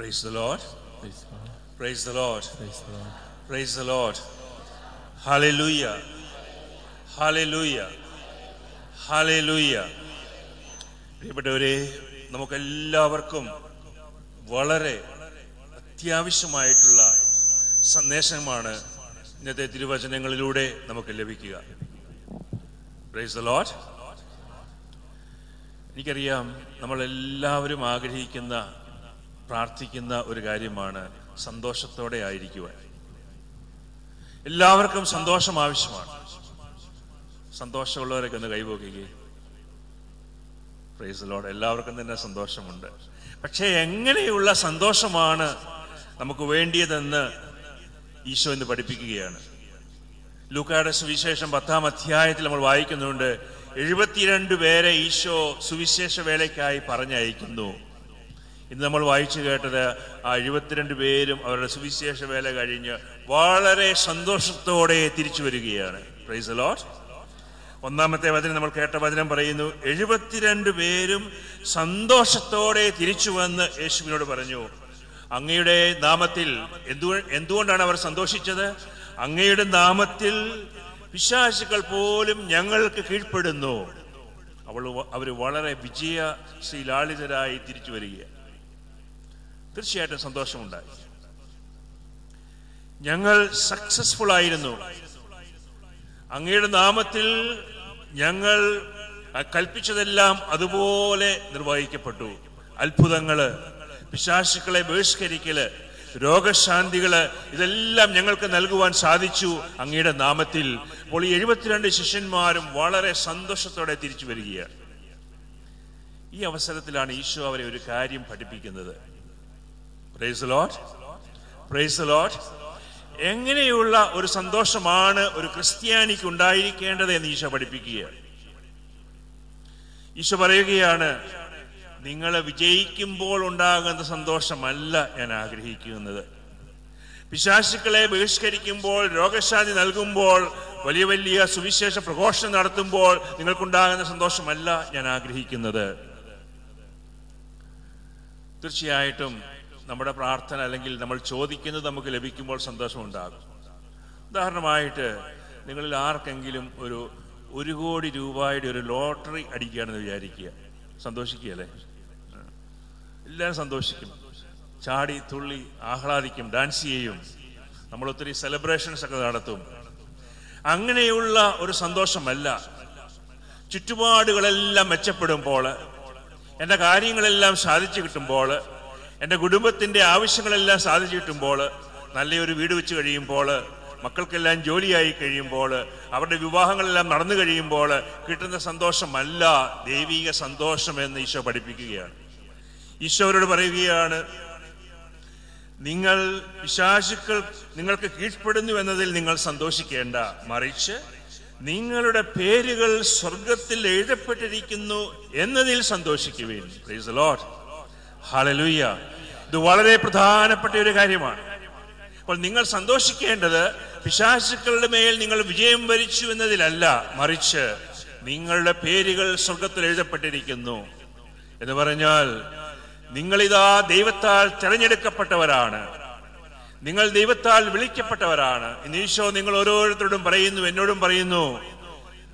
Praise the Lord. Praise God. Praise the Lord. Praise the Lord. Praise the Lord. Hallelujah. Hallelujah. Hallelujah. പ്രിയപ്പെട്ടവരെ നമുക്കെല്ലാവർക്കും വളരെ അത്യാവശ്യമായിട്ടുള്ള സന്ദേശമാണ് ഇന്നത്തെ തിരുവചനങ്ങളിലൂടെ നമുക്ക് ലഭിക്കുക പ്രൈസ് ദ ലോഡ് എനിക്കറിയാം നമ്മളെല്ലാവരും ആഗ്രഹിക്കുന്ന പ്രാർത്ഥിക്കുന്ന ഒരു കാര്യമാണ് സന്തോഷത്തോടെ ആയിരിക്കുവാൻ. എല്ലാവർക്കും സന്തോഷം ആവശ്യമാണ്. സന്തോഷമുള്ളവരൊക്കെ ഒന്ന് കൈപോക്കുകയെ പ്രൈസ് എല്ലാവർക്കും തന്നെ സന്തോഷമുണ്ട്. പക്ഷേ എങ്ങനെയുള്ള സന്തോഷമാണ് നമുക്ക് വേണ്ടിയതെന്ന് ഈശോ ഇന്ന് പഠിപ്പിക്കുകയാണ്. ലൂക്കായുടെ സുവിശേഷം പത്താം അധ്യായത്തിൽ നമ്മൾ വായിക്കുന്നുണ്ട് എഴുപത്തിരണ്ട് പേരെ ഈശോ സുവിശേഷ വേലയ്ക്കായി പറഞ്ഞയക്കുന്നു. ഇന്ന് നമ്മൾ വായിച്ചു കേട്ടത് ആ എഴുപത്തിരണ്ട് പേരും അവരുടെ സുവിശേഷ വേല കഴിഞ്ഞ് വളരെ സന്തോഷത്തോടെ തിരിച്ചു വരികയാണ്. പ്രൈസ് ലോട്ട് ഒന്നാമത്തെ വചനം നമ്മൾ കേട്ട വചനം പറയുന്നു എഴുപത്തിരണ്ട് പേരും സന്തോഷത്തോടെ തിരിച്ചു വന്ന് യേശുവിനോട് പറഞ്ഞു അങ്ങയുടെ നാമത്തിൽ എന്തു എന്തുകൊണ്ടാണ് അവർ സന്തോഷിച്ചത്? അങ്ങയുടെ നാമത്തിൽ വിശ്വാസികൾ പോലും ഞങ്ങൾക്ക് കീഴ്പ്പെടുന്നു. അവൾ അവർ വളരെ വിജയശീലാളിതരായി തിരിച്ചു വരികയാണ്. തീർച്ചയായിട്ടും സന്തോഷമുണ്ടായി. ഞങ്ങൾ സക്സസ്ഫുൾ ആയിരുന്നു. അങ്ങയുടെ നാമത്തിൽ ഞങ്ങൾ കൽപ്പിച്ചതെല്ലാം അതുപോലെ നിർവഹിക്കപ്പെട്ടു. അത്ഭുതങ്ങൾ പിശാശുക്കളെ ബഹിഷ്കരിക്കൽ രോഗശാന്തികൾ ഇതെല്ലാം ഞങ്ങൾക്ക് നൽകുവാൻ സാധിച്ചു അങ്ങയുടെ നാമത്തിൽ. അപ്പോൾ ഈ എഴുപത്തിരണ്ട് ശിഷ്യന്മാരും വളരെ സന്തോഷത്തോടെ തിരിച്ചു വരികയാണ്. ഈ അവസരത്തിലാണ് ഈശോ അവരെ ഒരു കാര്യം പഠിപ്പിക്കുന്നത്. പ്രൈസ് ലോട്ട് പ്രൈസ് ലോട്ട് എങ്ങനെയുള്ള ഒരു സന്തോഷമാണ് ഒരു ക്രിസ്ത്യാനിക്ക് ഉണ്ടായിരിക്കേണ്ടത് എന്ന് ഈശോ പഠിപ്പിക്കുകയാണ്. ഈശോ പറയുകയാണ് നിങ്ങൾ വിജയിക്കുമ്പോൾ ഉണ്ടാകുന്ന സന്തോഷമല്ല ഞാൻ ആഗ്രഹിക്കുന്നത്. പിശാശുക്കളെ ബഹിഷ്കരിക്കുമ്പോൾ രോഗശാന്തി നൽകുമ്പോൾ വലിയ വലിയ സുവിശേഷ പ്രഘോഷണം നടത്തുമ്പോൾ നിങ്ങൾക്കുണ്ടാകുന്ന സന്തോഷമല്ല ഞാൻ ആഗ്രഹിക്കുന്നത്. തീർച്ചയായിട്ടും നമ്മുടെ പ്രാർത്ഥന അല്ലെങ്കിൽ നമ്മൾ ചോദിക്കുന്നത് നമുക്ക് ലഭിക്കുമ്പോൾ സന്തോഷമുണ്ടാകും ഉദാഹരണമായിട്ട് നിങ്ങളിൽ ആർക്കെങ്കിലും ഒരു ഒരു കോടി രൂപയുടെ ഒരു ലോട്ടറി അടിക്കുകയാണെന്ന് വിചാരിക്കുക. സന്തോഷിക്കുകയല്ലേ. എല്ലാവരും സന്തോഷിക്കും. ചാടി തുള്ളി ആഹ്ലാദിക്കും ഡാൻസ് ചെയ്യും. നമ്മൾ ഒത്തിരി സെലിബ്രേഷൻസ് ഒക്കെ നടത്തും. അങ്ങനെയുള്ള ഒരു സന്തോഷമല്ല. ചുറ്റുപാടുകളെല്ലാം മെച്ചപ്പെടുമ്പോൾ എന്റെ കാര്യങ്ങളെല്ലാം സാധിച്ചു കിട്ടുമ്പോൾ എന്റെ കുടുംബത്തിന്റെ ആവശ്യങ്ങളെല്ലാം സാധിച്ചു കിട്ടുമ്പോൾ നല്ലൊരു വീട് വെച്ച് കഴിയുമ്പോൾ മക്കൾക്കെല്ലാം ജോലിയായി കഴിയുമ്പോൾ അവരുടെ വിവാഹങ്ങളെല്ലാം നടന്നു കഴിയുമ്പോൾ കിട്ടുന്ന സന്തോഷമല്ല ദൈവിക സന്തോഷം എന്ന് ഈശോ പഠിപ്പിക്കുകയാണ്. ഈശോ അവരോട് പറയുകയാണ് നിങ്ങൾ വിശാശുക്കൾ നിങ്ങൾക്ക് കീഴ്പ്പെടുന്നു എന്നതിൽ നിങ്ങൾ സന്തോഷിക്കേണ്ട. മറിച്ച് നിങ്ങളുടെ പേരുകൾ സ്വർഗത്തിൽ എഴുതപ്പെട്ടിരിക്കുന്നു എന്നതിൽ സന്തോഷിക്കുവേൻ. Please load hallelujah. ഇത് വളരെ പ്രധാനപ്പെട്ട ഒരു കാര്യമാണ്. അപ്പോൾ നിങ്ങൾ സന്തോഷിക്കേണ്ടത് പിശാശുക്കളുടെ മേൽ നിങ്ങൾ വിജയം വരിച്ചു എന്നതിലല്ല മറിച്ച് നിങ്ങളുടെ പേരുകൾ സ്വർഗത്തിൽ എഴുതപ്പെട്ടിരിക്കുന്നു. എന്ന് പറഞ്ഞാൽ നിങ്ങളിതാ ദൈവത്താൽ തിരഞ്ഞെടുക്കപ്പെട്ടവരാണ്. നിങ്ങൾ ദൈവത്താൽ വിളിക്കപ്പെട്ടവരാണ്. ഇന്ന് ഈശോ നിങ്ങൾ ഓരോരുത്തരോടും പറയുന്നു എന്നോടും പറയുന്നു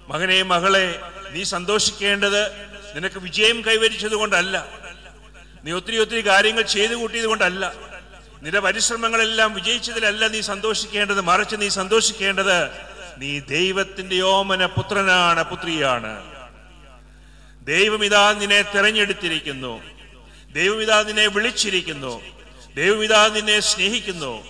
മകനെ മകളെ നീ സന്തോഷിക്കേണ്ടത് നിനക്ക് വിജയം കൈവരിച്ചത് കൊണ്ടല്ല നീ ഒത്തിരി ഒത്തിരി കാര്യങ്ങൾ ചെയ്തു കൂട്ടിയത് കൊണ്ടല്ല. നിന്റെ പരിശ്രമങ്ങളെല്ലാം വിജയിച്ചതിലല്ല നീ സന്തോഷിക്കേണ്ടത് മറിച്ച് നീ സന്തോഷിക്കേണ്ടത് നീ ദൈവത്തിന്റെ ഓമന പുത്രനാണ് പുത്രിയാണ്. ദൈവം ഇതാ നിന്നെ തെരഞ്ഞെടുത്തിരിക്കുന്നു. ദൈവം ഇതാ നിന്നെ വിളിച്ചിരിക്കുന്നു. ദൈവം ഇതാ നിന്നെ സ്നേഹിക്കുന്നു.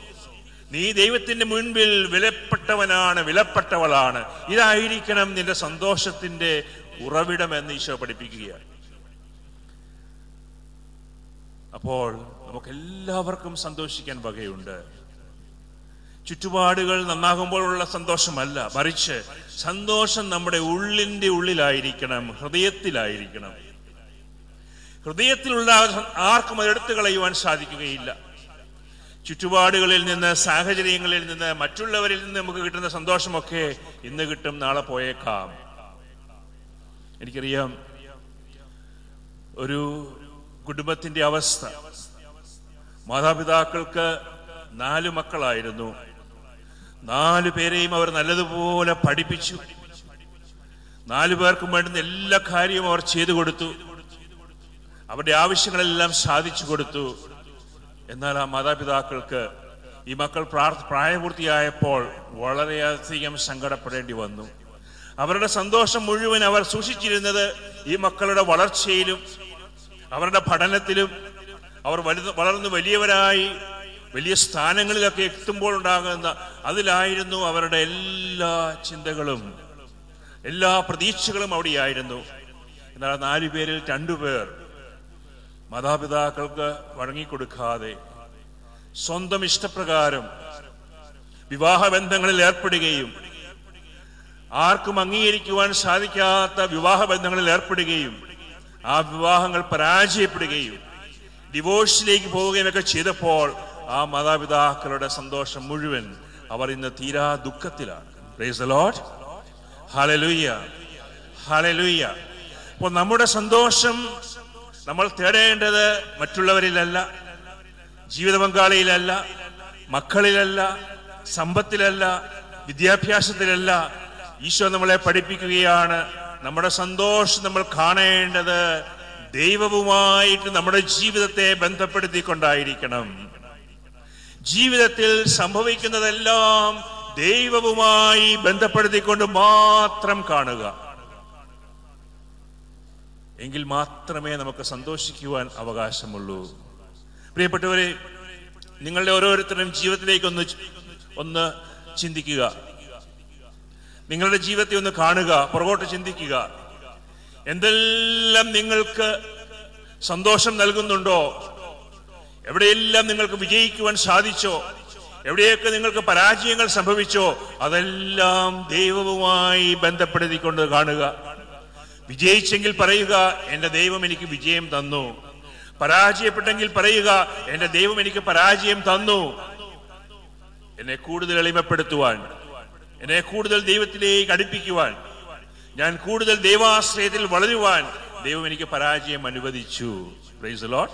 നീ ദൈവത്തിന്റെ മുൻപിൽ വിലപ്പെട്ടവനാണ് വിലപ്പെട്ടവളാണ്. ഇതായിരിക്കണം നിന്റെ സന്തോഷത്തിന്റെ ഉറവിടം എന്ന് ഈശോ പഠിപ്പിക്കുകയാണ്. അപ്പോൾ നമുക്ക് എല്ലാവർക്കും സന്തോഷിക്കാൻ വകയുണ്ട്. ചുറ്റുപാടുകൾ നന്നാകുമ്പോഴുള്ള സന്തോഷമല്ല മറിച്ച് സന്തോഷം നമ്മുടെ ഉള്ളിന്റെ ഉള്ളിലായിരിക്കണം ഹൃദയത്തിലായിരിക്കണം. ഹൃദയത്തിലുള്ള ആർക്കും അത് എടുത്തു കളയുവാൻ സാധിക്കുകയില്ല. ചുറ്റുപാടുകളിൽ നിന്ന് സാഹചര്യങ്ങളിൽ നിന്ന് മറ്റുള്ളവരിൽ നിന്ന് നമുക്ക് കിട്ടുന്ന സന്തോഷമൊക്കെ ഇന്ന് കിട്ടും നാളെ പോയേക്കാം. എനിക്കറിയാം ഒരു കുടുംബത്തിന്റെ അവസ്ഥ. മാതാപിതാക്കൾക്ക് നാല് മക്കളായിരുന്നു. നാലു പേരെയും അവർ നല്ലതുപോലെ പഠിപ്പിച്ചു. നാലു പേർക്കും വേണ്ടുന്ന എല്ലാ കാര്യവും അവർ ചെയ്തു കൊടുത്തു. അവരുടെ ആവശ്യങ്ങളെല്ലാം സാധിച്ചു കൊടുത്തു. എന്നാൽ ആ മാതാപിതാക്കൾക്ക് ഈ മക്കൾ പ്രായപൂർത്തിയായപ്പോൾ വളരെയധികം സങ്കടപ്പെടേണ്ടി വന്നു. അവരുടെ സന്തോഷം മുഴുവൻ അവർ സൂക്ഷിച്ചിരുന്നത് ഈ മക്കളുടെ വളർച്ചയിലും അവരുടെ പഠനത്തിലും അവർ വലുത് വളർന്ന് വലിയവരായി വലിയ സ്ഥാനങ്ങളിലൊക്കെ എത്തുമ്പോൾ ഉണ്ടാകുന്ന അതിലായിരുന്നു അവരുടെ എല്ലാ ചിന്തകളും. എല്ലാ പ്രതീക്ഷകളും അവിടെയായിരുന്നു. എന്നാൽ നാലു പേരിൽ രണ്ടു രണ്ടുപേർ മാതാപിതാക്കൾക്ക് വഴങ്ങിക്കൊടുക്കാതെ സ്വന്തം ഇഷ്ടപ്രകാരം വിവാഹ ബന്ധങ്ങളിൽ ഏർപ്പെടുകയും ആർക്കും അംഗീകരിക്കുവാൻ സാധിക്കാത്ത വിവാഹ ബന്ധങ്ങളിൽ ഏർപ്പെടുകയും ആ വിവാഹങ്ങൾ പരാജയപ്പെടുകയും ഡിവോഴ്സിലേക്ക് പോവുകയും ഒക്കെ ചെയ്തപ്പോൾ ആ മാതാപിതാക്കളുടെ സന്തോഷം മുഴുവൻ അവർ ഇന്ന് തീരാ ദുഃഖത്തിലാണ്. Hallelujah. അപ്പോൾ നമ്മുടെ സന്തോഷം നമ്മൾ തേടേണ്ടത് മറ്റുള്ളവരിലല്ല ജീവിത പങ്കാളിയിലല്ല മക്കളിലല്ല സമ്പത്തിലല്ല വിദ്യാഭ്യാസത്തിലല്ല ഈശോ നമ്മളെ പഠിപ്പിക്കുകയാണ് നമ്മുടെ സന്തോഷം നമ്മൾ കാണേണ്ടത് ദൈവവുമായിട്ട് നമ്മുടെ ജീവിതത്തെ ബന്ധപ്പെടുത്തിക്കൊണ്ടായിരിക്കണം. ജീവിതത്തിൽ സംഭവിക്കുന്നതെല്ലാം ദൈവവുമായി ബന്ധപ്പെടുത്തിക്കൊണ്ട് മാത്രം കാണുക. എങ്കിൽ മാത്രമേ നമുക്ക് സന്തോഷിക്കുവാൻ അവകാശമുള്ളൂ. പ്രിയപ്പെട്ടവരെ നിങ്ങളുടെ ഓരോരുത്തരും ജീവിതത്തിലേക്ക് ഒന്ന് ഒന്ന് ചിന്തിക്കുക. നിങ്ങളുടെ ജീവിതത്തെ ഒന്ന് കാണുക പുറകോട്ട് ചിന്തിക്കുക. എന്തെല്ലാം നിങ്ങൾക്ക് സന്തോഷം നൽകുന്നുണ്ടോ? എവിടെയെല്ലാം നിങ്ങൾക്ക് വിജയിക്കുവാൻ സാധിച്ചോ? എവിടെയൊക്കെ നിങ്ങൾക്ക് പരാജയങ്ങൾ സംഭവിച്ചോ? അതെല്ലാം ദൈവവുമായി ബന്ധപ്പെടുത്തിക്കൊണ്ട് കാണുക. വിജയിച്ചെങ്കിൽ പറയുക എന്റെ ദൈവം എനിക്ക് വിജയം തന്നു. പരാജയപ്പെട്ടെങ്കിൽ പറയുക എന്റെ ദൈവം എനിക്ക് പരാജയം തന്നു. എന്നെ കൂടുതൽ എളിമപ്പെടുത്തുവാൻ. എന്നെ കൂടുതൽ ദൈവത്തിലേക്ക് അടുപ്പിക്കുവാൻ ഞാൻ കൂടുതൽ ദൈവാശ്രയത്തിൽ വളരുവാൻ ദൈവം എനിക്ക് പരാജയം അനുവദിച്ചു. പ്രൈസ് ലോഡ്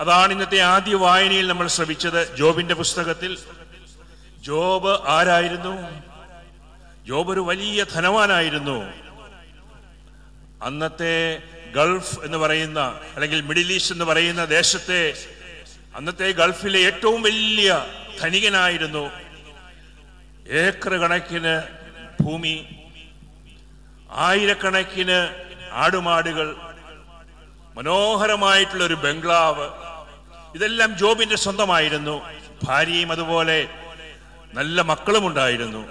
അതാണ് ഇന്നത്തെ ആദ്യ വായനയിൽ നമ്മൾ ശ്രമിച്ചത് ജോബിന്റെ പുസ്തകത്തിൽ. ജോബ് ആരായിരുന്നു? ജോബ് ഒരു വലിയ ധനവാനായിരുന്നു. അന്നത്തെ ഗൾഫ് എന്ന് പറയുന്ന അല്ലെങ്കിൽ മിഡിൽ ഈസ്റ്റ് എന്ന് പറയുന്ന ദേശത്തെ അന്നത്തെ ഗൾഫിലെ ഏറ്റവും വലിയ ധനികനായിരുന്നു ഏക്കർ കണക്കിന് ഭൂമി ആയിരക്കണക്കിന് ആടുമാടുകൾ മനോഹരമായിട്ടുള്ള ഒരു ബംഗ്ലാവ്. ഇതെല്ലാം ജോബിന്റെ സ്വന്തമായിരുന്നു. ഭാര്യയും അതുപോലെ നല്ല മക്കളും ഉണ്ടായിരുന്നു.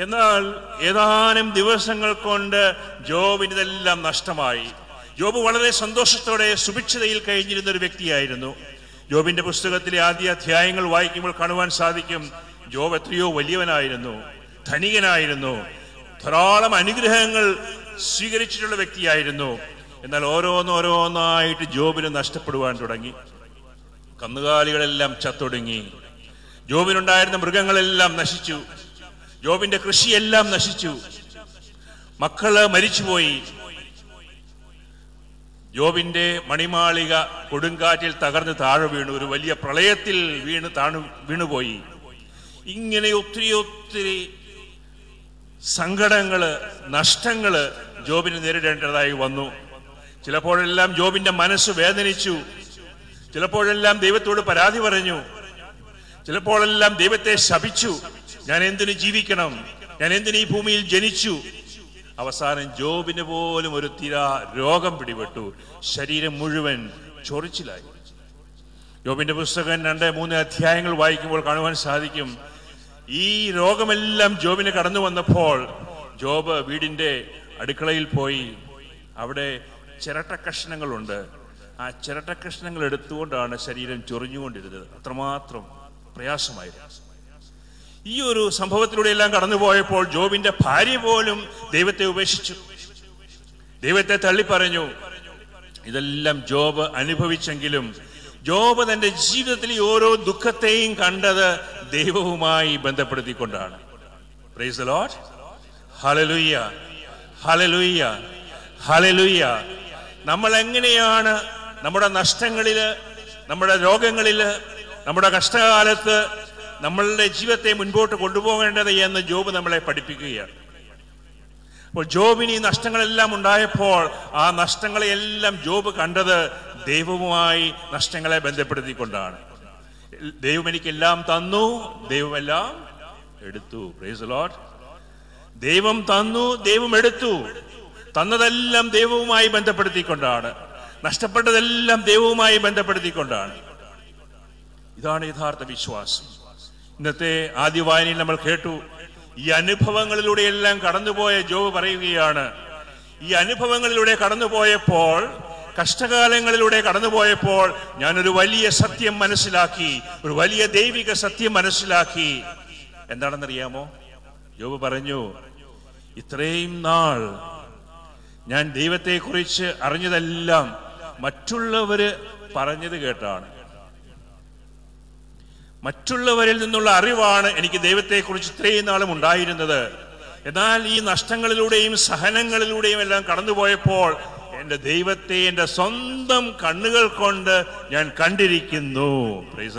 എന്നാൽ ഏതാനും ദിവസങ്ങൾ കൊണ്ട് ജോബിന് ഇതെല്ലാം നഷ്ടമായി. ജോബ് വളരെ സന്തോഷത്തോടെ സുഭിക്ഷതയിൽ കഴിഞ്ഞിരുന്ന ഒരു വ്യക്തിയായിരുന്നു. ജോബിന്റെ പുസ്തകത്തിലെ ആദ്യ അധ്യായങ്ങൾ വായിക്കുമ്പോൾ കാണുവാൻ സാധിക്കും. ജോബ് എത്രയോ വലിയവനായിരുന്നു ധനികനായിരുന്നു ധാരാളം അനുഗ്രഹങ്ങൾ സ്വീകരിച്ചിട്ടുള്ള വ്യക്തിയായിരുന്നു. എന്നാൽ ഓരോന്നോരോന്നായിട്ട് ജോബിന് നഷ്ടപ്പെടുവാൻ തുടങ്ങി. കന്നുകാലികളെല്ലാം ചത്തൊടുങ്ങി. ജോബിനുണ്ടായിരുന്ന മൃഗങ്ങളെല്ലാം നശിച്ചു. ജോബിന്റെ കൃഷിയെല്ലാം നശിച്ചു. മക്കൾ മരിച്ചുപോയി. ജോബിന്റെ മണിമാളിക കൊടുങ്കാറ്റിൽ തകർന്ന് താഴെ വീണു. ഒരു വലിയ പ്രളയത്തിൽ വീണ് താണു വീണുപോയി. ഇങ്ങനെ ഒത്തിരി ഒത്തിരി സങ്കടങ്ങൾ നഷ്ടങ്ങൾ ജോബിന് നേരിടേണ്ടതായി വന്നു. ചിലപ്പോഴെല്ലാം ജോബിന്റെ മനസ്സ് വേദനിച്ചു. ചിലപ്പോഴെല്ലാം ദൈവത്തോട് പരാതി പറഞ്ഞു. ചിലപ്പോഴെല്ലാം ദൈവത്തെ ശപിച്ചു. ഞാൻ എന്തിനു ജീവിക്കണം? ഞാൻ എന്തിനു ഈ ഭൂമിയിൽ ജനിച്ചു? അവസാനം ജോബിന് പോലും ഒരു തിര രോഗം പിടിപെട്ടു. ശരീരം മുഴുവൻ ചൊറിച്ചിലായി. ജോബിന്റെ പുസ്തകം രണ്ട് മൂന്ന് അധ്യായങ്ങൾ വായിക്കുമ്പോൾ കാണുവാൻ സാധിക്കും. ഈ രോഗമെല്ലാം ജോബിന് കടന്നു വന്നപ്പോൾ ജോബ് വീടിന്റെ അടുക്കളയിൽ പോയി. അവിടെ ചിരട്ട കഷ്ണങ്ങളുണ്ട്. ആ ചിരട്ട കഷ്ണങ്ങൾ എടുത്തുകൊണ്ടാണ് ശരീരം ചൊറിഞ്ഞുകൊണ്ടിരുന്നത്. അത്രമാത്രം പ്രയാസമായിരുന്നു. ഈ ഒരു സംഭവത്തിലൂടെ എല്ലാം കടന്നുപോയപ്പോൾ ജോബിന്റെ ഭാര്യ പോലും ദൈവത്തെ ഉപേക്ഷിച്ചു. ദൈവത്തെ തള്ളി പറഞ്ഞു ഇതെല്ലാം ജോബ് അനുഭവിച്ചെങ്കിലും ജോബ് തന്റെ ജീവിതത്തിൽ ഈ ഓരോ ദുഃഖത്തെയും കണ്ടത് ദൈവവുമായി ബന്ധപ്പെടുത്തിക്കൊണ്ടാണ്. പ്രൈസ് നമ്മൾ എങ്ങനെയാണ് നമ്മുടെ നഷ്ടങ്ങളിൽ നമ്മുടെ രോഗങ്ങളിൽ നമ്മുടെ കഷ്ടകാലത്ത് നമ്മളുടെ ജീവിതത്തെ മുൻപോട്ട് കൊണ്ടുപോകേണ്ടത് എന്ന് ജോബ് നമ്മളെ പഠിപ്പിക്കുകയാണ്. അപ്പോൾ ജോബിന് ഈ നഷ്ടങ്ങളെല്ലാം ഉണ്ടായപ്പോൾ ആ നഷ്ടങ്ങളെയെല്ലാം ജോബ് കണ്ടത് ദൈവവുമായി നഷ്ടങ്ങളെ ബന്ധപ്പെടുത്തിക്കൊണ്ടാണ്. ദൈവം എനിക്കെല്ലാം തന്നു ദൈവമെല്ലാം എടുത്തു. പ്രൈസ് ലോഡ് ദൈവം തന്നു ദൈവം എടുത്തു. തന്നതെല്ലാം ദൈവവുമായി ബന്ധപ്പെടുത്തിക്കൊണ്ടാണ്. നഷ്ടപ്പെട്ടതെല്ലാം ദൈവവുമായി ബന്ധപ്പെടുത്തിക്കൊണ്ടാണ്. ഇതാണ് യഥാർത്ഥ വിശ്വാസം. ഇന്നത്തെ ആദ്യ വായനയിൽ നമ്മൾ കേട്ടു ഈ അനുഭവങ്ങളിലൂടെയെല്ലാം കടന്നുപോയ ജോബ് പറയുകയാണ്. ഈ അനുഭവങ്ങളിലൂടെ കടന്നുപോയപ്പോൾ കഷ്ടകാലങ്ങളിലൂടെ കടന്നുപോയപ്പോൾ ഞാനൊരു വലിയ സത്യം മനസ്സിലാക്കി ഒരു വലിയ ദൈവിക സത്യം മനസ്സിലാക്കി. എന്താണെന്നറിയാമോ? ജോബ് പറഞ്ഞു ഇത്രയും നാൾ ഞാൻ ദൈവത്തെക്കുറിച്ച് അറിഞ്ഞതെല്ലാം മറ്റുള്ളവര് പറഞ്ഞത് കേട്ടാണ്. മറ്റുള്ളവരിൽ നിന്നുള്ള അറിവാണ് എനിക്ക് ദൈവത്തെക്കുറിച്ച് ഇത്രയും നാളും ഉണ്ടായിരുന്നത്. എന്നാൽ ഈ നഷ്ടങ്ങളിലൂടെയും സഹനങ്ങളിലൂടെയും എല്ലാം കടന്നുപോയപ്പോൾ എന്റെ ദൈവത്തെ എന്റെ സ്വന്തം കണ്ണുകൾ കൊണ്ട് ഞാൻ കണ്ടിരിക്കുന്നു. പ്രൈസ്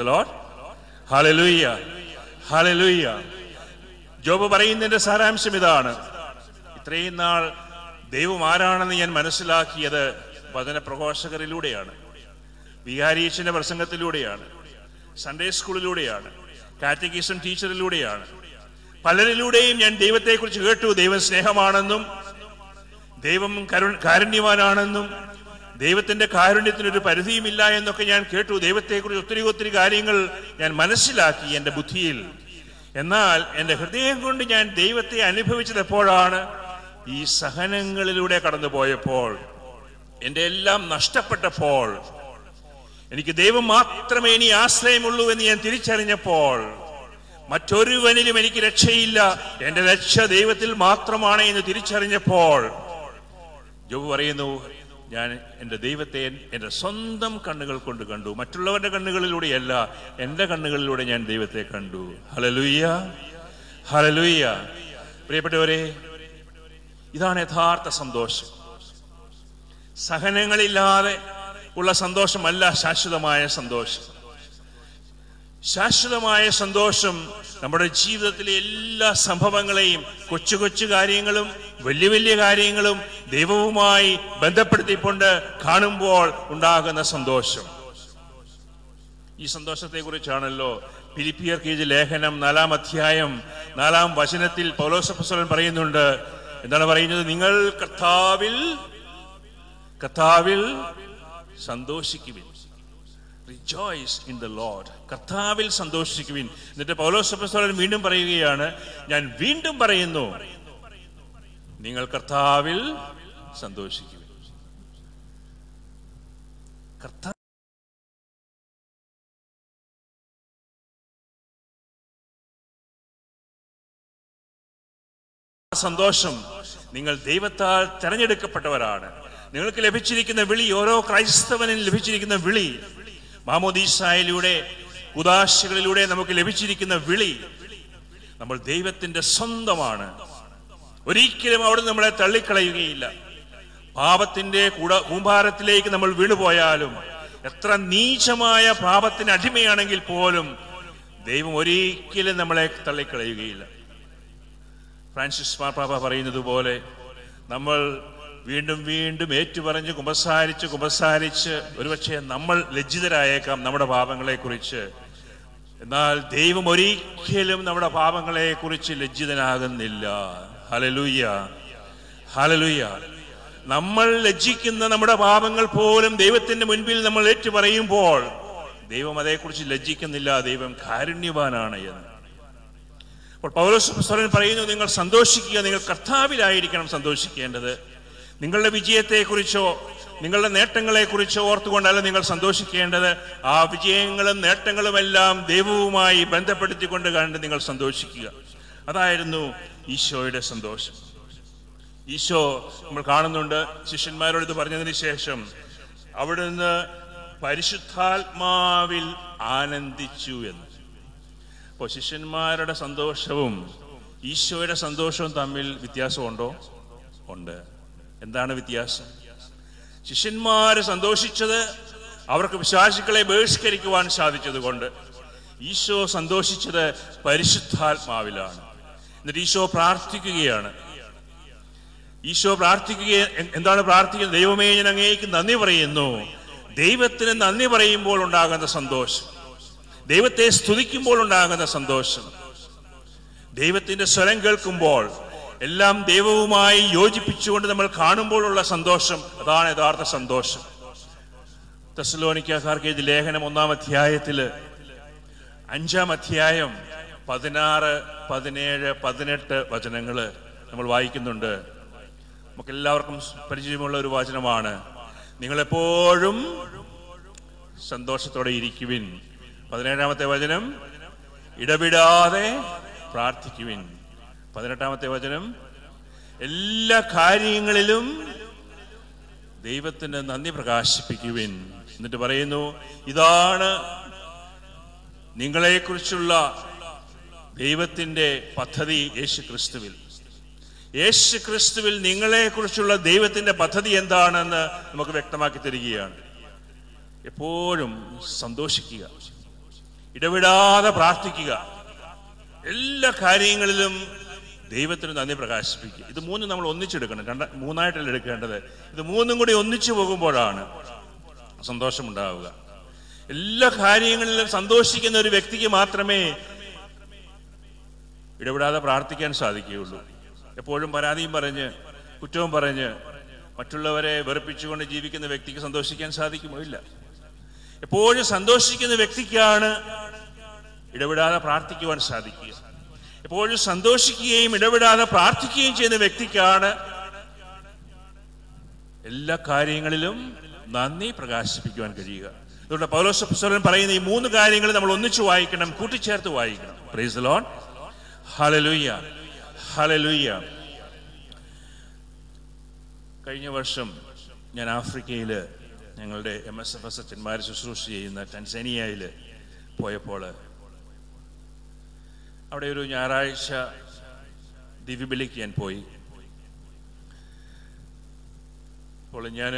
ജോബ് പറയുന്നതിന്റെ സാരാംശം ഇതാണ്. ഇത്രയും നാൾ ദൈവം ആരാണെന്ന് ഞാൻ മനസ്സിലാക്കിയത് വചന പ്രഘോഷകരിലൂടെയാണ്. വികാരീച്ചന്റെ പ്രസംഗത്തിലൂടെയാണ്. സൺഡേ സ്കൂളിലൂടെയാണ് കാറ്റഗീസം ടീച്ചറിലൂടെയാണ് പലരിലൂടെയും ഞാൻ ദൈവത്തെക്കുറിച്ച് കേട്ടു. ദൈവം സ്നേഹമാണെന്നും ദൈവം കരു കാരുണ്യവാനാണെന്നും ദൈവത്തിന്റെ കാരുണ്യത്തിനൊരു പരിധിയുമില്ല എന്നൊക്കെ ഞാൻ കേട്ടു. ദൈവത്തെക്കുറിച്ച് ഒത്തിരി ഒത്തിരി കാര്യങ്ങൾ ഞാൻ മനസ്സിലാക്കി എന്റെ ബുദ്ധിയിൽ. എന്നാൽ എന്റെ ഹൃദയം കൊണ്ട് ഞാൻ ദൈവത്തെ അനുഭവിച്ചത് എപ്പോഴാണ്? ഈ സഹനങ്ങളിലൂടെ കടന്നു പോയപ്പോൾ എന്റെ എല്ലാം നഷ്ടപ്പെട്ടപ്പോൾ. എനിക്ക് ദൈവം മാത്രമേ ഇനി ആശ്രയമുള്ളൂ എന്ന് ഞാൻ തിരിച്ചറിഞ്ഞപ്പോൾ മറ്റൊരുവനിലും എനിക്ക് രക്ഷയില്ല. എന്റെ രക്ഷ ദൈവത്തിൽ മാത്രമാണ് എന്ന് തിരിച്ചറിഞ്ഞപ്പോൾ ജോബ് പറയുന്നു ഞാൻ എന്റെ ദൈവത്തെ എന്റെ സ്വന്തം കണ്ണുകൾ കൊണ്ട് കണ്ടു. മറ്റുള്ളവരുടെ കണ്ണുകളിലൂടെയല്ല എന്റെ കണ്ണുകളിലൂടെ ഞാൻ ദൈവത്തെ കണ്ടു. ഹലലുയ്യ ഹലലുയ്യ പ്രിയപ്പെട്ടവരെ ഇതാണ് യഥാർത്ഥ സന്തോഷം. സഹനങ്ങളില്ലാതെ ഉള്ള സന്തോഷമല്ല ശാശ്വതമായ സന്തോഷം. ശാശ്വതമായ സന്തോഷം നമ്മുടെ ജീവിതത്തിലെ എല്ലാ സംഭവങ്ങളെയും കൊച്ചു കൊച്ചു കാര്യങ്ങളും വലിയ വലിയ കാര്യങ്ങളും ദൈവവുമായി ബന്ധപ്പെടുത്തിക്കൊണ്ട് കാണുമ്പോൾ ഉണ്ടാകുന്ന സന്തോഷം. ഈ സന്തോഷത്തെ കുറിച്ചാണല്ലോ ഫിലിപ്പിയർക്ക് എഴുതിയ ലേഖനം നാലാം അധ്യായം നാലാം വചനത്തിൽ പൗലോസഫസലൻ പറയുന്നുണ്ട്. എന്താണ് പറയുന്നത്? നിങ്ങൾ കർത്താവിൽ കർത്താവിൽ സന്തോഷിക്കുവിൻ. റിജോയ്സ് ഇൻ ദ ലോഡ് കർത്താവിൽ സന്തോഷിക്കുവിൻ. എന്നിട്ട് പൗലോസഫസ്വരൻ വീണ്ടും പറയുകയാണ് ഞാൻ വീണ്ടും പറയുന്നു നിങ്ങൾ കർത്താവിൽ സന്തോഷിക്കുവിൻ. കർത്താവ് സന്തോഷം നിങ്ങൾ ദൈവത്താൽ തെരഞ്ഞെടുക്കപ്പെട്ടവരാണ്. നിങ്ങൾക്ക് ലഭിച്ചിരിക്കുന്ന വിളി ഓരോ ക്രൈസ്തവനും ലഭിച്ചിരിക്കുന്ന വിളി മാമോദീസായിലൂടെ ഉദാശകളിലൂടെ നമുക്ക് ലഭിച്ചിരിക്കുന്ന വിളി നമ്മൾ ദൈവത്തിന്റെ സ്വന്തമാണ്. ഒരിക്കലും അവിടെ നമ്മളെ തള്ളിക്കളയുകയില്ല. പാപത്തിന്റെ കൂമ്പാരത്തിലേക്ക് നമ്മൾ വീണുപോയാലും എത്ര നീചമായ പാപത്തിന് അടിമയാണെങ്കിൽ പോലും ദൈവം ഒരിക്കലും നമ്മളെ തള്ളിക്കളയുകയില്ല. ഫ്രാൻസിസ് മാർപ്പാപ്പ പറയുന്നത് പോലെ നമ്മൾ വീണ്ടും വീണ്ടും ഏറ്റുപറഞ്ഞ് കുമ്പസാരിച്ച് കുമ്പസാരിച്ച് ഒരുപക്ഷെ നമ്മൾ ലജ്ജിതരായേക്കാം നമ്മുടെ പാപങ്ങളെക്കുറിച്ച്. എന്നാൽ ദൈവം ഒരിക്കലും നമ്മുടെ പാപങ്ങളെക്കുറിച്ച് ലജ്ജിതനാകുന്നില്ല. ഹലലൂയ ഹലലുയ്യ നമ്മൾ ലജ്ജിക്കുന്ന നമ്മുടെ പാപങ്ങൾ പോലും ദൈവത്തിന്റെ മുൻപിൽ നമ്മൾ ഏറ്റു പറയുമ്പോൾ ദൈവം അതേക്കുറിച്ച് ലജ്ജിക്കുന്നില്ല ദൈവം കാരുണ്യവാനാണ് എന്ന്. അപ്പോൾ പുസ്തകൻ പറയുന്നു നിങ്ങൾ സന്തോഷിക്കുക നിങ്ങൾ കർത്താവിലായിരിക്കണം സന്തോഷിക്കേണ്ടത്. നിങ്ങളുടെ വിജയത്തെക്കുറിച്ചോ നിങ്ങളുടെ നേട്ടങ്ങളെക്കുറിച്ചോ ഓർത്തുകൊണ്ടല്ല നിങ്ങൾ സന്തോഷിക്കേണ്ടത്. ആ വിജയങ്ങളും നേട്ടങ്ങളുമെല്ലാം ദൈവവുമായി ബന്ധപ്പെടുത്തിക്കൊണ്ട് കണ്ട് നിങ്ങൾ സന്തോഷിക്കുക. അതായിരുന്നു ഈശോയുടെ സന്തോഷം. ഈശോ നമ്മൾ കാണുന്നുണ്ട് ശിഷ്യന്മാരോട് ഇത് പറഞ്ഞതിന് ശേഷം അവിടെ നിന്ന് പരിശുദ്ധാത്മാവിൽ ആനന്ദിച്ചു എന്ന്. അപ്പോൾ ശിഷ്യന്മാരുടെ സന്തോഷവും ഈശോയുടെ സന്തോഷവും തമ്മിൽ വ്യത്യാസമുണ്ടോ? ഉണ്ട്. എന്താണ് വ്യത്യാസം? ശിഷ്യന്മാര് സന്തോഷിച്ചത് അവർക്ക് വിശ്വാസികളെ ബഹിഷ്കരിക്കുവാൻ സാധിച്ചതുകൊണ്ട്. ഈശോ സന്തോഷിച്ചത് പരിശുദ്ധാത്മാവിലാണ്. എന്നിട്ട് ഈശോ പ്രാർത്ഥിക്കുകയാണ്. ഈശോ പ്രാർത്ഥിക്കുക എന്താണ് പ്രാർത്ഥിക്കുന്നത് ദൈവമേ ഞാൻ അങ്ങേക്ക് നന്ദി പറയുന്നു. ദൈവത്തിന് നന്ദി പറയുമ്പോൾ ഉണ്ടാകുന്ന സന്തോഷം. ദൈവത്തെ സ്തുതിക്കുമ്പോൾ ഉണ്ടാകുന്ന സന്തോഷം. ദൈവത്തിന്റെ സ്വരം കേൾക്കുമ്പോൾ എല്ലാം ദൈവവുമായി യോജിപ്പിച്ചുകൊണ്ട് നമ്മൾ കാണുമ്പോഴുള്ള സന്തോഷം അതാണ് യഥാർത്ഥ സന്തോഷം. തെസ്ലോനിക്കാർക്ക് ഇത് ലേഖനം ഒന്നാം അധ്യായത്തിൽ അഞ്ചാം അധ്യായം പതിനാറ് പതിനേഴ് പതിനെട്ട് വചനങ്ങൾ നമ്മൾ വായിക്കുന്നുണ്ട്. നമുക്ക് എല്ലാവർക്കും പരിചയമുള്ള ഒരു വചനമാണ്. നിങ്ങളെപ്പോഴും സന്തോഷത്തോടെ ഇരിക്കുവിൻ. പതിനേഴാമത്തെ വചനം ഇടവിടാതെ പ്രാർത്ഥിക്കുവിൻ. പതിനെട്ടാമത്തെ വചനം എല്ലാ കാര്യങ്ങളിലും ദൈവത്തിന് നന്ദി പ്രകാശിപ്പിക്കുവിൻ. എന്നിട്ട് പറയുന്നു ഇതാണ് നിങ്ങളെക്കുറിച്ചുള്ള ദൈവത്തിന്റെ പദ്ധതി യേശു ക്രിസ്തുവിൽ യേശു ക്രിസ്തുവിൽ നിങ്ങളെക്കുറിച്ചുള്ള ദൈവത്തിന്റെ പദ്ധതി എന്താണെന്ന് നമുക്ക് വ്യക്തമാക്കി തരികയാണ്. എപ്പോഴും സന്തോഷിക്കുക ഇടവിടാതെ പ്രാർത്ഥിക്കുക എല്ലാ കാര്യങ്ങളിലും ദൈവത്തിന് നന്ദി പ്രകാശിപ്പിക്കുക. ഇത് മൂന്നും നമ്മൾ ഒന്നിച്ചെടുക്കണം. രണ്ട മൂന്നായിട്ടല്ല എടുക്കേണ്ടത്? ഇത് മൂന്നും കൂടി ഒന്നിച്ചു പോകുമ്പോഴാണ് സന്തോഷമുണ്ടാവുക. എല്ലാ കാര്യങ്ങളിലും സന്തോഷിക്കുന്ന ഒരു വ്യക്തിക്ക് മാത്രമേ ഇടപെടാതെ പ്രാർത്ഥിക്കാൻ സാധിക്കുകയുള്ളൂ. എപ്പോഴും പരാതിയും പറഞ്ഞ് കുറ്റവും പറഞ്ഞ് മറ്റുള്ളവരെ വെറുപ്പിച്ചുകൊണ്ട് ജീവിക്കുന്ന വ്യക്തിക്ക് സന്തോഷിക്കാൻ സാധിക്കുമോ? ഇല്ല. എപ്പോഴും സന്തോഷിക്കുന്ന വ്യക്തിക്കാണ് ഇടപെടാതെ പ്രാർത്ഥിക്കുവാൻ സാധിക്കുക. എപ്പോഴും സന്തോഷിക്കുകയും ഇടപെടാതെ പ്രാർത്ഥിക്കുകയും ചെയ്യുന്ന വ്യക്തിക്കാണ് എല്ലാ കാര്യങ്ങളിലും നന്ദി പ്രകാശിപ്പിക്കുവാൻ കഴിയുക. അതുകൊണ്ട് പൗലോസ് പറയുന്ന ഈ മൂന്ന് കാര്യങ്ങൾ നമ്മൾ ഒന്നിച്ചു വായിക്കണം കൂട്ടിച്ചേർത്ത് വായിക്കണം. പ്രൈസ് ലോൺ ഹലലുയ്യ ഹലലുയ്യ കഴിഞ്ഞ വർഷം ഞാൻ ആഫ്രിക്കയിൽ ഞങ്ങളുടെ എം എസ് എഫ് എസ് അച്ഛന്മാർ ശുശ്രൂഷ ചെയ്യുന്ന ടൻസാനിയയിൽ പോയപ്പോൾ അവിടെ ഒരു ഞായറാഴ്ച ദിവ്യബലിക്ക് ഞാൻ പോയി. അപ്പോൾ ഞാൻ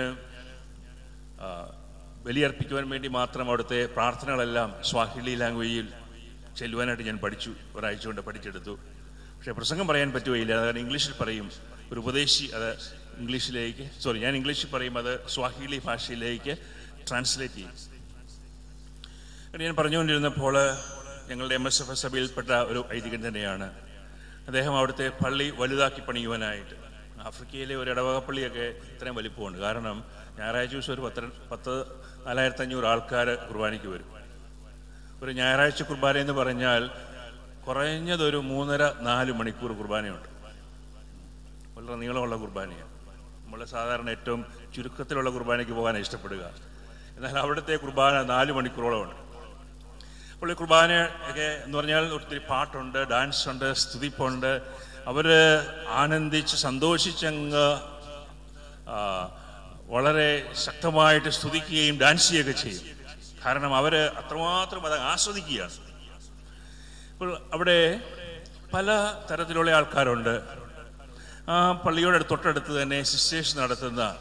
ബലിയർപ്പിക്കുവാൻ വേണ്ടി മാത്രം അവിടുത്തെ പ്രാർത്ഥനകളെല്ലാം സ്വാഹിലി ലാംഗ്വേജിൽ ചെല്ലുവാനായിട്ട് ഞാൻ പഠിച്ചു. ഒരാഴ്ച കൊണ്ട് പഠിച്ചെടുത്തു. പക്ഷേ പ്രസംഗം പറയാൻ പറ്റുകയില്ല. അതാണ് ഇംഗ്ലീഷിൽ പറയും ഒരു ഉപദേശി അത് ഇംഗ്ലീഷിലേക്ക് സോറി ഞാൻ ഇംഗ്ലീഷിൽ പറയും അത് സ്വാഹിലി ഭാഷയിലേക്ക് ട്രാൻസ്ലേറ്റ് ചെയ്യും. ഞാൻ പറഞ്ഞുകൊണ്ടിരുന്നപ്പോൾ ഞങ്ങളുടെ എം എസ് എഫ് എസ് സഭയിൽപ്പെട്ട ഒരു ഐതികൻ തന്നെയാണ്. അദ്ദേഹം അവിടുത്തെ പള്ളി വലുതാക്കി പണിയുവാനായിട്ട്. ആഫ്രിക്കയിലെ ഒരു ഇടവക പള്ളിയൊക്കെ ഇത്രയും വലിപ്പമുണ്ട്. കാരണം ഞായറാഴ്ച ദിവസം ഒരു പത്ത് പത്ത് നാലായിരത്തി അഞ്ഞൂറ് ആൾക്കാർ കുർബാനയ്ക്ക് വരും. ഒരു ഞായറാഴ്ച കുർബാന എന്ന് പറഞ്ഞാൽ കുറഞ്ഞതൊരു മൂന്നര നാല് മണിക്കൂർ കുർബാനയുണ്ട്. വളരെ നീളമുള്ള കുർബാനയാണ്. നമ്മൾ സാധാരണ ഏറ്റവും ചുരുക്കത്തിലുള്ള കുർബാനയ്ക്ക് പോകാനാണ് ഇഷ്ടപ്പെടുക. എന്നാൽ അവിടുത്തെ കുർബാന നാല് മണിക്കൂറോളമുണ്ട്. അപ്പോൾ ഈ കുർബാന ഒക്കെ എന്ന് പറഞ്ഞാൽ ഒത്തിരി പാട്ടുണ്ട് ഡാൻസ് ഉണ്ട് സ്തുതിപ്പുണ്ട്. അവർ ആനന്ദിച്ച് സന്തോഷിച്ചങ്ങ് വളരെ ശക്തമായിട്ട് സ്തുതിക്കുകയും ഡാൻസ് ചെയ്യുകയൊക്കെ ചെയ്യും. കാരണം അവർ അത്രമാത്രം അത് ആസ്വദിക്കുകയാണ്. അപ്പോൾ അവിടെ പല തരത്തിലുള്ള ആൾക്കാരുണ്ട്. ആ പള്ളിയോടെ തൊട്ടടുത്ത് തന്നെ സിസ്റ്റേഴ്സ് നടത്തുന്ന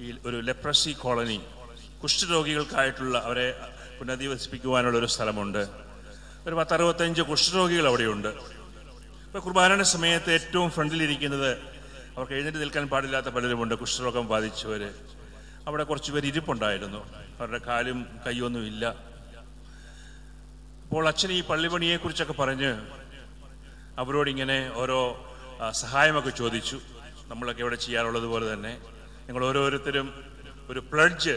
ഈ ഒരു ലെപ്രസി കോളനി. കുഷ്ഠരോഗികൾക്കായിട്ടുള്ള അവരെ പുനരധിവസിപ്പിക്കുവാനുള്ള ഒരു സ്ഥലമുണ്ട്. ഒരു പത്തറുപത്തഞ്ച് കുഷ്ഠരോഗികൾ അവിടെയുണ്ട്. ഇപ്പൊ കുർബാനയുടെ സമയത്ത് ഏറ്റവും ഫ്രണ്ടിലിരിക്കുന്നത് അവർക്ക് എഴുന്നേറ്റ് നിൽക്കാൻ പാടില്ലാത്ത പലരുമുണ്ട്. കുഷ്ഠരോഗം ബാധിച്ചവര്. അവിടെ കുറച്ച് പേര് ഇരിപ്പുണ്ടായിരുന്നു. അവരുടെ കാലും കൈയൊന്നും ഇല്ല. അപ്പോൾ അച്ഛൻ ഈ പള്ളിപണിയെ കുറിച്ചൊക്കെ പറഞ്ഞ് അവരോടിങ്ങനെ ഓരോ സഹായമൊക്കെ ചോദിച്ചു. നമ്മളൊക്കെ ഇവിടെ ചെയ്യാറുള്ളത് പോലെ തന്നെ. നിങ്ങൾ ഓരോരുത്തരും ഒരു പ്ലഡ്ജ്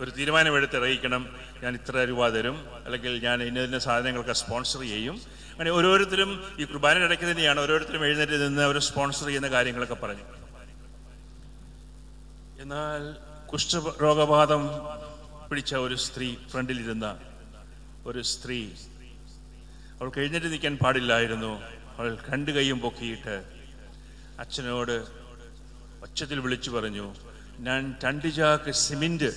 ഒരു തീരുമാനമെടുത്ത് അറിയിക്കണം ഞാൻ ഇത്ര രൂപ തരും. അല്ലെങ്കിൽ ഞാൻ ഇന്ന ഇന്ന സാധനങ്ങളൊക്കെ സ്പോൺസർ ചെയ്യും. അങ്ങനെ ഓരോരുത്തരും ഈ കുർബാനയുടെ ഇടയ്ക്ക് തന്നെയാണ് ഓരോരുത്തരും എഴുന്നേറ്റ് നിന്ന് അവർ സ്പോൺസർ ചെയ്യുന്ന കാര്യങ്ങളൊക്കെ പറഞ്ഞു. എന്നാൽ കുഷ്ഠരോഗബാധം പിടിച്ച ഒരു സ്ത്രീ ഫ്രണ്ടിലിരുന്ന ഒരു സ്ത്രീ. അവൾ എഴുന്നേറ്റ് നിൽക്കാൻ പാടില്ലായിരുന്നു. അവൾ രണ്ട് കൈയും പൊക്കിയിട്ട് അച്ഛനോട് ഒച്ചത്തിൽ വിളിച്ചു പറഞ്ഞു ഞാൻ രണ്ട് ചാക്ക് സിമെന്റ്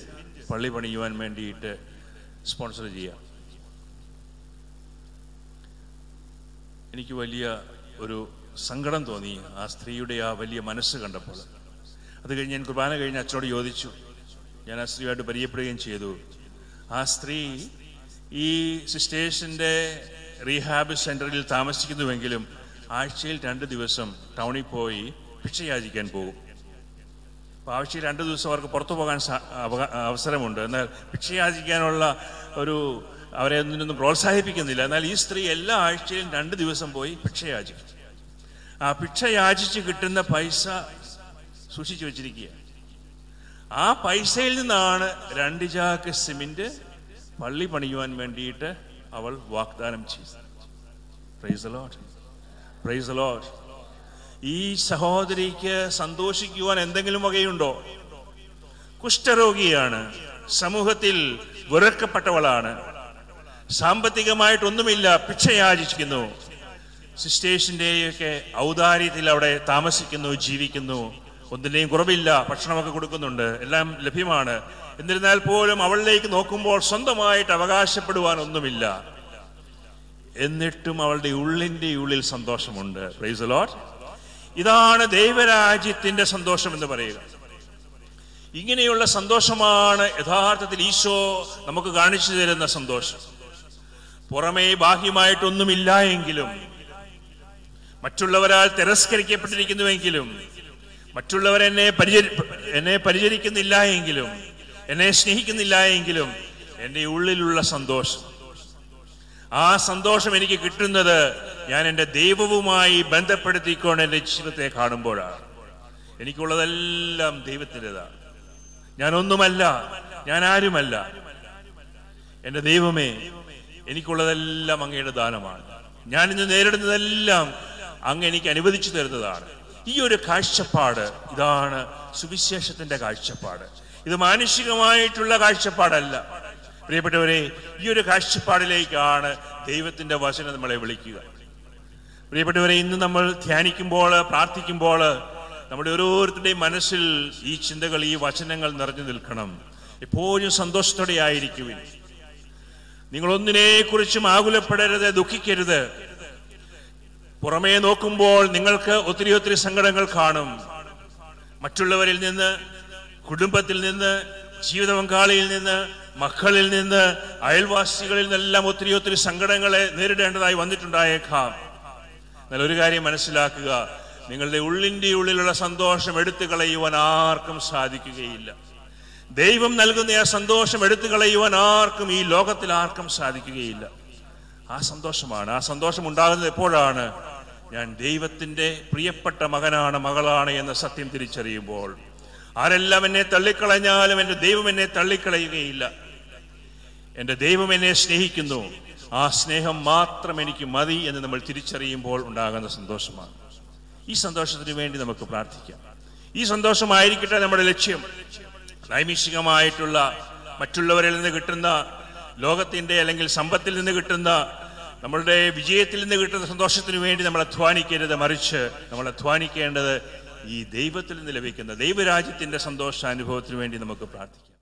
പള്ളി പണിയുവാൻ വേണ്ടിയിട്ട് സ്പോൺസർ ചെയ്യാം. എനിക്ക് വലിയ ഒരു സങ്കടം തോന്നി ആ സ്ത്രീയുടെ ആ വലിയ മനസ്സ് കണ്ടപ്പോൾ. അത് കഴിഞ്ഞ് ഞാൻ കുർബാന കഴിഞ്ഞ് അച്ഛനോട് ചോദിച്ചു. ഞാൻ ആ സ്ത്രീയായിട്ട് പരിചയപ്പെടുകയും ചെയ്തു. ആ സ്ത്രീ ഈ സിസ്റ്റേഴ്സിന്റെ റീഹാബ് സെന്ററിൽ താമസിക്കുന്നുവെങ്കിലും ആഴ്ചയിൽ രണ്ട് ദിവസം ടൗണിൽ പോയി ഭിക്ഷ യാചിക്കാൻ പോകും. അപ്പോൾ ആഴ്ചയിൽ രണ്ട് ദിവസം അവർക്ക് പുറത്തു പോകാൻ അവസരമുണ്ട്. എന്നാൽ ഭിക്ഷ യാചിക്കാനുള്ള ഒരു അവരെ ഒന്നിനൊന്നും പ്രോത്സാഹിപ്പിക്കുന്നില്ല. എന്നാൽ ഈ സ്ത്രീ എല്ലാ ആഴ്ചയിലും രണ്ട് ദിവസം പോയി ഭിക്ഷ യാചിക്കും ആ ഭിക്ഷ യാചിച്ച് കിട്ടുന്ന പൈസ സൂക്ഷിച്ചു വെച്ചിരിക്കുക ആ പൈസയിൽ നിന്നാണ് രണ്ട് ചാക്ക് സിമെന്റ് പള്ളി പണിയുവാൻ വേണ്ടിയിട്ട് അവൾ വാഗ്ദാനം ചെയ്തു ഈ സഹോദരിക്ക് സന്തോഷിക്കുവാൻ എന്തെങ്കിലും വകയുണ്ടോ? കുഷ്ഠരോഗിയാണ്. സമൂഹത്തിൽ വെറുക്കപ്പെട്ടവളാണ്. സാമ്പത്തികമായിട്ടൊന്നുമില്ല ഭിക്ഷ യാചിക്കുന്നു സിസ്റ്റേഴ്സിന്റെയൊക്കെ ഔദാര്യത്തിൽ അവിടെ താമസിക്കുന്നു ജീവിക്കുന്നു. ഒന്നിന്റെയും കുറവില്ല ഭക്ഷണമൊക്കെ കൊടുക്കുന്നുണ്ട് എല്ലാം ലഭ്യമാണ്. എന്നിരുന്നാൽ പോലും അവളിലേക്ക് നോക്കുമ്പോൾ സ്വന്തമായിട്ട് അവകാശപ്പെടുവാൻ ഒന്നുമില്ല എന്നിട്ടും അവളുടെ ഉള്ളിന്റെ ഉള്ളിൽ സന്തോഷമുണ്ട്. പ്രൈസ് ഇതാണ് ദൈവരാജ്യത്തിന്റെ സന്തോഷം എന്ന് പറയുക. ഇങ്ങനെയുള്ള സന്തോഷമാണ് യഥാർത്ഥത്തിൽ ഈശോ നമുക്ക് കാണിച്ചു തരുന്ന സന്തോഷം. പുറമേ ബാഹ്യമായിട്ടൊന്നുമില്ല എങ്കിലും മറ്റുള്ളവരാൽ തിരസ്കരിക്കപ്പെട്ടിരിക്കുന്നുവെങ്കിലും മറ്റുള്ളവർ എന്നെ പരിചരി എന്നെ പരിചരിക്കുന്നില്ല എങ്കിലും എന്നെ സ്നേഹിക്കുന്നില്ല എങ്കിലും എന്റെ ഉള്ളിലുള്ള സന്തോഷം. ആ സന്തോഷം എനിക്ക് കിട്ടുന്നത് ഞാൻ എന്റെ ദൈവവുമായി ബന്ധപ്പെടുത്തിക്കൊണ്ട് എന്റെ ജീവിതത്തെ കാണുമ്പോഴാണ്. എനിക്കുള്ളതെല്ലാം ദൈവത്തിന്റെതാണ് ഞാൻ ഒന്നുമല്ല ഞാൻ ആരുമല്ല എന്റെ ദൈവമേ എനിക്കുള്ളതെല്ലാം അങ്ങയുടെ ദാനമാണ്. ഞാനിന്ന് നേരിടുന്നതെല്ലാം അങ്ങ് എനിക്ക് അനുവദിച്ചു തരുന്നതാണ്. ഈ ഒരു കാഴ്ചപ്പാട് ഇതാണ് സുവിശേഷത്തിന്റെ കാഴ്ചപ്പാട്. ഇത് മാനുഷികമായിട്ടുള്ള കാഴ്ചപ്പാടല്ല. പ്രിയപ്പെട്ടവരെ ഈ ഒരു കാഴ്ചപ്പാടിലേക്കാണ് ദൈവത്തിന്റെ വചനം നമ്മളെ വിളിക്കുക. പ്രിയപ്പെട്ടവരെ ഇന്ന് നമ്മൾ ധ്യാനിക്കുമ്പോൾ പ്രാർത്ഥിക്കുമ്പോൾ നമ്മുടെ ഓരോരുത്തരുടെയും മനസ്സിൽ ഈ ചിന്തകൾ ഈ വചനങ്ങൾ നിറഞ്ഞു നിൽക്കണം. എപ്പോഴും സന്തോഷത്തോടെ ആയിരിക്കുവിൻ നിങ്ങൾ ഒന്നിനെ കുറിച്ചും ആകുലപ്പെടരുത് ദുഃഖിക്കരുത്. പുറമേ നോക്കുമ്പോൾ നിങ്ങൾക്ക് ഒത്തിരി ഒത്തിരി സങ്കടങ്ങൾ കാണും. മറ്റുള്ളവരിൽ നിന്ന് കുടുംബത്തിൽ നിന്ന് ജീവിത പങ്കാളിയിൽ നിന്ന് മക്കളിൽ നിന്ന് അയൽവാസികളിൽ നിന്നെല്ലാം ഒത്തിരി ഒത്തിരി സങ്കടങ്ങളെ നേരിടേണ്ടതായി വന്നിട്ടുണ്ടായേക്കാം. എന്നാൽ ഒരു കാര്യം മനസ്സിലാക്കുക നിങ്ങളുടെ ഉള്ളിന്റെ ഉള്ളിലുള്ള സന്തോഷം എടുത്തു കളയുവാൻ ആർക്കും സാധിക്കുകയില്ല. ദൈവം നൽകുന്ന ആ സന്തോഷം എടുത്തു കളയുവാൻ ആർക്കും ഈ ലോകത്തിൽ ആർക്കും സാധിക്കുകയില്ല. ആ സന്തോഷമാണ്. ആ സന്തോഷം ഉണ്ടാകുന്നത് എപ്പോഴാണ്? ഞാൻ ദൈവത്തിന്റെ പ്രിയപ്പെട്ട മകനാണ് മകളാണ് എന്ന സത്യം തിരിച്ചറിയുമ്പോൾ. ആരെല്ലാം എന്നെ തള്ളിക്കളഞ്ഞാലും എന്റെ ദൈവം എന്നെ തള്ളിക്കളയുകയില്ല. എന്റെ ദൈവം എന്നെ സ്നേഹിക്കുന്നു. ആ സ്നേഹം മാത്രം എനിക്ക് മതി എന്ന് നമ്മൾ തിരിച്ചറിയുമ്പോൾ ഉണ്ടാകുന്ന സന്തോഷമാണ്. ഈ സന്തോഷത്തിന് വേണ്ടി നമുക്ക് പ്രാർത്ഥിക്കാം. ഈ സന്തോഷമായിരിക്കട്ടെ നമ്മുടെ ലക്ഷ്യം. നൈമിഷികമായിട്ടുള്ള മറ്റുള്ളവരിൽ നിന്ന് കിട്ടുന്ന ലോകത്തിന്റെ അല്ലെങ്കിൽ സമ്പത്തിൽ നിന്ന് കിട്ടുന്ന നമ്മളുടെ വിജയത്തിൽ നിന്ന് കിട്ടുന്ന സന്തോഷത്തിന് വേണ്ടി നമ്മൾ അധ്വാനിക്കരുത് മറിച്ച് നമ്മൾ അധ്വാനിക്കേണ്ടത് ഈ ദൈവത്തിൽ നിന്ന് ലഭിക്കുന്ന ദൈവരാജ്യത്തിന്റെ സന്തോഷാനുഭവത്തിന് വേണ്ടി നമുക്ക് പ്രാർത്ഥിക്കാം.